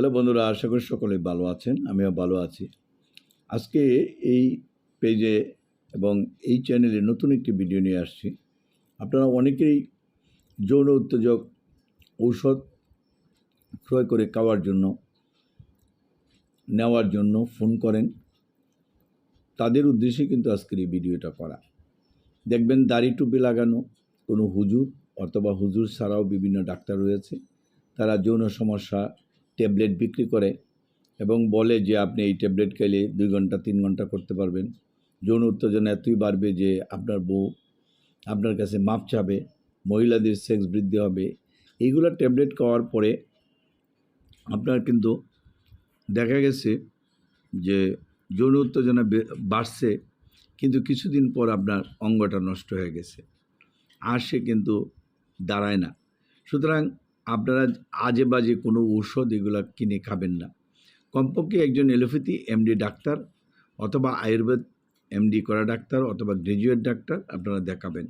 Hello বন্ধুরা, আশা করি সকলে ভালো আছেন, আমিও ভালো আছি। আজকে এই পেজে এবং এই চ্যানেলে নতুন একটি ভিডিও নিয়ে আসছি। আপনারা অনেকেই যৌন উত্তেজক, ঔষধ ক্রয় করে খাওয়ার জন্য, নেওয়ার জন্য ফোন করেন। তাদের উদ্দেশ্যে কিন্তু আজকের এই ভিডিওটা করা। দেখবেন দাড়ি টুপি লাগানো, কোনো হুজুর অথবা হুজুর ছাড়াও বিভিন্ন ডাক্তার রয়েছে। তারা যৌন সমস্যা ট্যাবলেট বিক্রি করে এবং বলে যে আপনি এই ট্যাবলেট খেলে দুই ঘণ্টা, তিন ঘণ্টা করতে পারবেন। যৌন উত্তেজনা এতই বাড়বে যে আপনার বউ আপনার কাছে মাপ চাবে, মহিলাদের সেক্স বৃদ্ধি হবে। এইগুলো ট্যাবলেট খাওয়ার পরে আপনার কিন্তু দেখা গেছে যে যৌন উত্তেজনা বাড়ছে, কিন্তু কিছুদিন পর আপনার অঙ্গটা নষ্ট হয়ে গেছে। আর সে কিন্তু দাঁড়ায় না। সুতরাং আপনারা আজে বাজে কোনো ঔষধ এগুলো কিনে খাবেন না। কমপক্ষে একজন এলোপ্যাথি এমডি ডাক্তার অথবা আয়ুর্বেদ এমডি করা ডাক্তার অথবা গ্র্যাজুয়েট ডাক্তার আপনারা দেখাবেন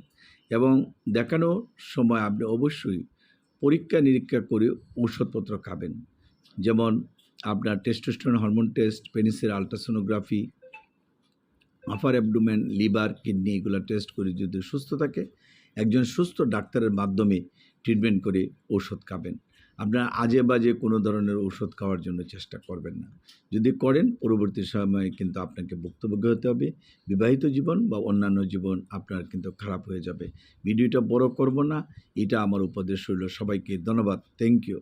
এবং দেখানোর সময় আপনি অবশ্যই পরীক্ষা নিরীক্ষা করে ঔষধপত্র খাবেন। যেমন আপনার testosterone hormone test পেনিসের ultrasonography upper abdomen liver kidney এগুলো টেস্ট করে যদি সুস্থ থাকে, একজন সুস্থ ডাক্তারের মাধ্যমে ট্রিটমেন্ট করে ওষুধ খাবেন। আপনারা আজে বাজে কোনো ধরনের ওষুধ খাওয়ার জন্য চেষ্টা করবেন না। যদি করেন, পরবর্তী সময়ে কিন্তু আপনাকে ভুক্তভোগী হতে হবে। বিবাহিত জীবন বা অন্যান্য জীবন আপনার কিন্তু খারাপ হয়ে যাবে। ভিডিওটা বড় করব না, এটা আমার উপদেশ হইল সবাইকে ধন্যবাদ। Thank you